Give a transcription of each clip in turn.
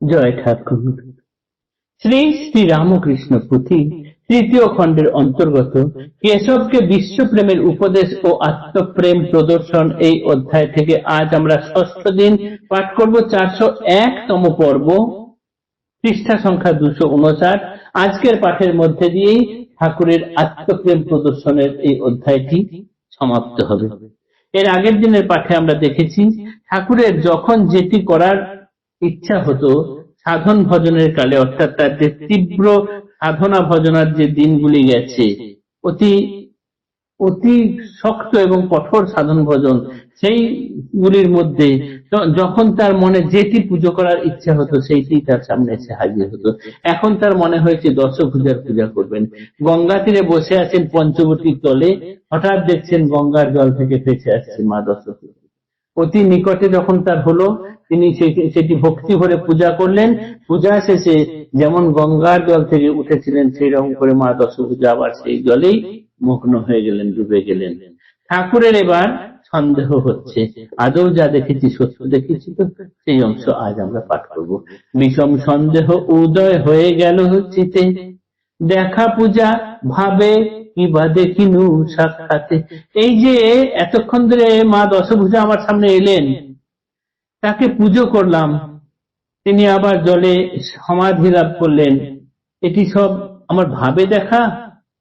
জয় ঠাকুর। শ্রী শ্রী রামকৃষ্ণ পুঁথি তৃতীয় খণ্ডের অন্তর্গত কেশবকে বিশ্বপ্রেমের উপদেশ ও আত্মপ্রেম প্রদর্শন এই অধ্যায় থেকে আজ আমরা ষষ্ঠ দিন পাঠ করব চারশো তম পর্ব। পৃষ্ঠা সংখ্যা দুশো উনষাট। আজকের পাঠের মধ্যে দিয়েই ঠাকুরের আত্মপ্রেম প্রদর্শনের এই অধ্যায়টি সমাপ্ত হবে। এর আগের দিনের পাঠে আমরা দেখেছি, ঠাকুরের যখন যেটি করার ইচ্ছা হতো সাধন ভজনের কালে, অর্থাৎ তার যে তীব্র সাধনা ভজনার যে দিনগুলি গেছে, অতি অতি শক্ত এবং কঠোর সাধন ভজন, সেইগুলির মধ্যে যখন তার মনে যেটি পুজো করার ইচ্ছা হতো, সেইটি তার সামনে এসে হাজির হতো। এখন তার মনে হয়েছে দশ পূজার পূজা করবেন। গঙ্গা তীরে বসে আছেন পঞ্চবটির তলে, হঠাৎ দেখছেন গঙ্গার জল থেকে ভেসে আসছে মা দশপূজা অতি নিকটে যখন তার হলো, তিনি সেটি ভক্তি ভরে পূজা করলেন। পূজা শেষে যেমন গঙ্গার জল থেকে উঠেছিলেন, সেই রকম করে মা দশভূজা আবার সেই জলেই মগ্ন হয়ে গেলেন, ডুবে গেলেন। ঠাকুরের এবার সন্দেহ হচ্ছে। আদৌ যা দেখেছি, সত্য দেখেছি তো সেই অংশ আজ আমরা পাঠ করব। বিষম সন্দেহ উদয় হয়ে গেল চিতে দেখা পূজা ভাবে কিবা দেখিনু সাক্ষাতে। এই যে এতক্ষণ ধরে মা দশভূজা আমার সামনে এলেন, তাকে পুজো করলাম। তিনি আবার জলে সমাধি লাভ করলেন। এটি সব আমার ভাবে দেখা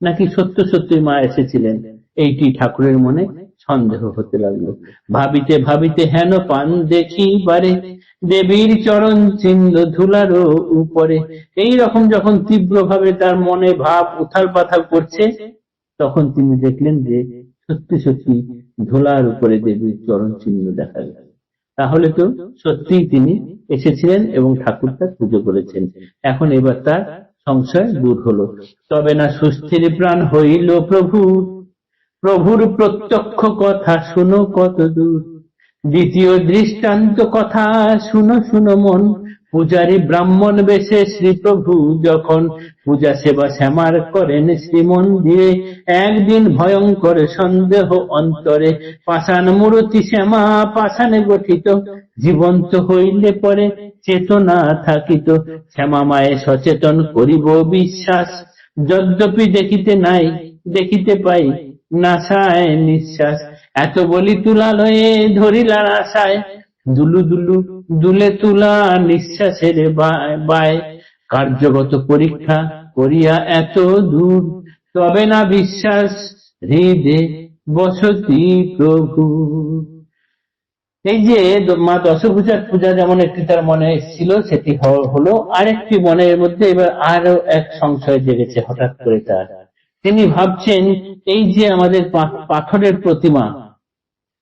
নাকি সত্য সত্যি মা এসেছিলেন? এইটি ঠাকুরের মনে সন্দেহ হতে লাগল। ভাবিতে ভাবিতে হেন পান দেখি বারে, দেবীর চরণ চিহ্ন ধুলারও উপরে। এই রকম যখন তীব্রভাবে তার মনে ভাব উথাল পাথাল করছে, তখন তিনি দেখলেন যে সত্যি সত্যি ধুলার উপরে দেবীর চরণ চিহ্ন দেখা গেল তাহলে তো সত্যিই তিনি এসেছিলেন এবং ঠাকুর তার পুজো করেছেন। এখন এবার তার সংশয় দূর হলো। তবে না সুস্থির প্রাণ হইল প্রভু প্রভুর প্রত্যক্ষ কথা শুনো কত দূর দ্বিতীয় দৃষ্টান্ত কথা শুনো শুনো মন। পূজারী ব্রাহ্মণ বেশে শ্রীপ্রভু, যখন পূজা সেবা শ্যামার করেন শ্রীমন্দিরে একদিন ভয়ঙ্কর সন্দেহ অন্তরে পাষাণ মূর্তি শ্যামা পাষাণে গঠিত। জীবন্ত হইলে পরে চেতনা থাকিত। শ্যামা মায়ে সচেতন করিব বিশ্বাস। যদ্যপি দেখিতে নাই, দেখিতে পাই নাসায় নিঃশ্বাস। এত বলি তুলা লয়ে ধরিলার আশায়। দুলু দুলু দুলে তুলা নিঃশ্বাসের বায়- কার্যগত পরীক্ষা করিয়া এত দূর, তবে না বিশ্বাস, হৃদে বসতি প্রভু। এই যে মা দশভূজার পূজা যেমন একটি তার মনে এসেছিল, সেটি হলো আরেকটি মনের মধ্যে এবার আরও এক সংশয় জেগেছে হঠাৎ করে তার। তিনি ভাবছেন, এই যে আমাদের পাথরের প্রতিমা,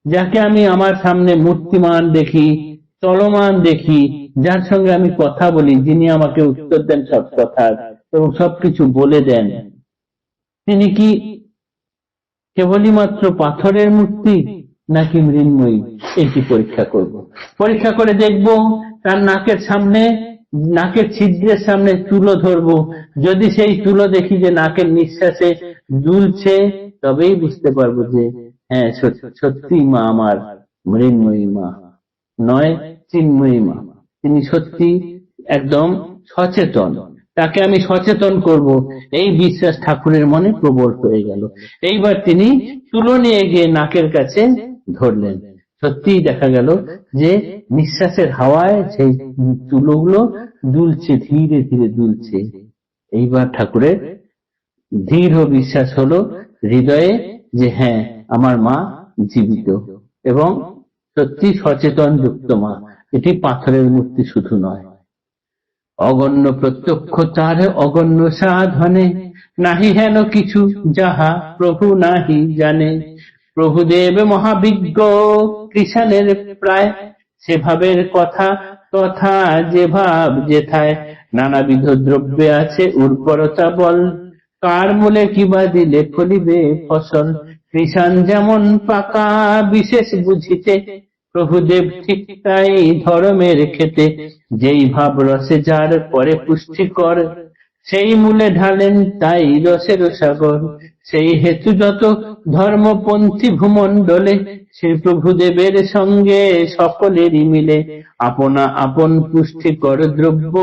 যাকে আমি আমার সামনে মূর্তিমান দেখি, চলমান দেখি, যার সঙ্গে আমি কথা বলি, যিনি আমাকে উত্তর দেন সব কথা এবং সবকিছু বলে দেন। তিনি কি কেবলই মাত্র পাথরের মূর্তি, নাকি মৃন্ময়ী? এটি পরীক্ষা করব। পরীক্ষা করে দেখব, তার নাকের সামনে নাকের ছিদ্রের সামনে তুলো ধরবো। যদি সেই তুলো দেখি যে নাকের নিঃশ্বাসে দুলছে তবেই বুঝতে পারব যে হ্যাঁ সত্যি মা আমার মৃন্ময়ী মা। নয়, চিন্ময়ী মা। তিনি সত্যি একদম সচেতন। তাকে আমি সচেতন করব। এই বিশ্বাস ঠাকুরের মনে প্রবল হয়ে গেল। এইবার তিনি তুলো নিয়ে গিয়ে নাকের কাছে ধরলেন। সত্যিই দেখা গেল যে নিঃশ্বাসের হাওয়ায় সেই তুলোগুলো দুলছে, ধীরে ধীরে দুলছে। এইবার ঠাকুরের দৃঢ় বিশ্বাস হলো হৃদয়ে যে হ্যাঁ আমার মা জীবিত এবং সত্যি সচেতন যুক্ত মা। এটি পাথরের মূর্তি শুধু নয়। অগণ্য প্রত্যক্ষ তার অগণ্য সাধনে, নাহি হেন কিছু যাহা প্রভু নাহি জানে। প্রভুদেব মহাবিজ্ঞ, কৃষাণের প্রায় সেভাবের কথা তথা যে ভাব যেথায়। নানাবিধ দ্রব্যে আছে উর্বরতা বল। কার মূলে কিবা দিলে ফলিবে ফসল? কৃষাণ যেমন পাকা, বিশেষ বুঝিতে। প্রভুদেব ঠিক তাই ধর্মের খেতে যেই ভাব রসে যার পরে পুষ্টিকর, সেই মূলে ঢালেন তাই রসের সাগর। সেই হেতু যত ধর্মপন্থী ভূমণ্ডলে শ্রী প্রভুদেবের সঙ্গে সকলেরই মিলে আপনা আপন পুষ্টিকর দ্রব্য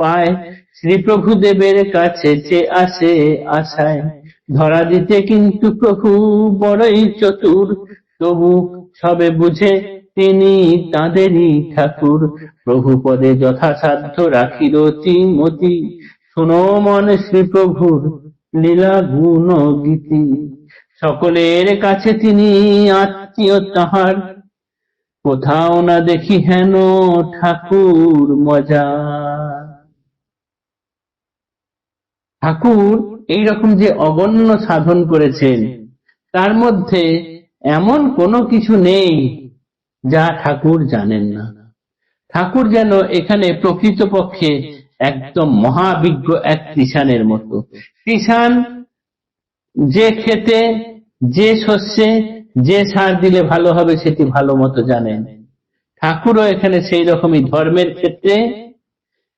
পায়। শ্রী প্রভুদেবের কাছে যে আসে আশায়, ধরা দিতে কিন্তু প্রভু বড়ই চতুর। তবু সবে বুঝে তিনি তাঁদেরই ঠাকুর। প্রভু পদে যথাসাধ্য রাখিল মতি শুনো মন শ্রী প্রভুর লীলা গুণ গীতি সকলের কাছে তিনি আত্মীয় তাহার। কোথাও না দেখি হেন ঠাকুর মজা। ঠাকুর এইরকম যে অগণ্য সাধন করেছেন, তার মধ্যে এমন কোনো কিছু নেই যা ঠাকুর জানেন না। ঠাকুর যেন এখানে প্রকৃতপক্ষে একদম মহাবিজ্ঞ এক কৃষানের মতো। কৃষান যে খেতে যে শস্যে যে সার দিলে ভালো হবে সেটি ভালো মতো জানেন। ঠাকুরও এখানে সেই রকমই ধর্মের ক্ষেত্রে।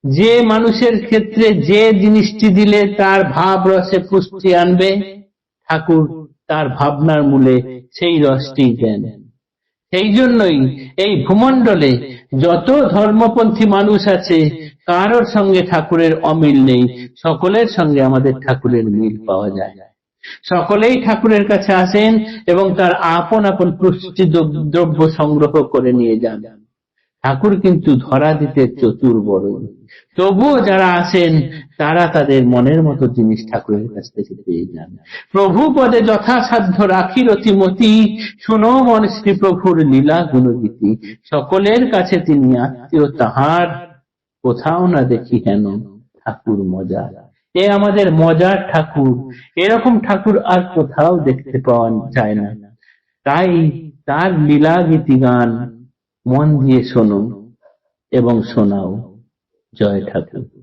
যে মানুষের ক্ষেত্রে যে জিনিসটি দিলে তার ভাব রসে পুষ্টি আনবে, ঠাকুর তার ভাবনার মূলে সেই রসটি দেন। সেই জন্যই এই ভূমণ্ডলে যত ধর্মপন্থী মানুষ আছে, কারোর সঙ্গে ঠাকুরের অমিল নেই। সকলের সঙ্গে আমাদের ঠাকুরের মিল পাওয়া যায়। সকলেই ঠাকুরের কাছে আসেন এবং তার আপন আপন পুষ্টি দ্রব্য সংগ্রহ করে নিয়ে যান। ঠাকুর কিন্তু ধরা দিতে চতুর বড়। তবুও যারা আসেন, তারা তাদের মনের মতো জিনিস ঠাকুরের কাছ থেকে পেয়ে যান। প্রভু পদে যথাসাধ্য রাখি রতিমতি শুনো মন শ্রী প্রভুর লীলা গুণগীতি। সকলের কাছে তিনি আত্মীয় তাহার, কোথাও না দেখি হেন ঠাকুর মজা এ আমাদের মজার ঠাকুর। এরকম ঠাকুর আর কোথাও দেখতে পাওয়া যায় না। তাই তার লীলা গীতি গান মন দিয়ে শোনো এবং শোনাও। জয় ঠাকুর।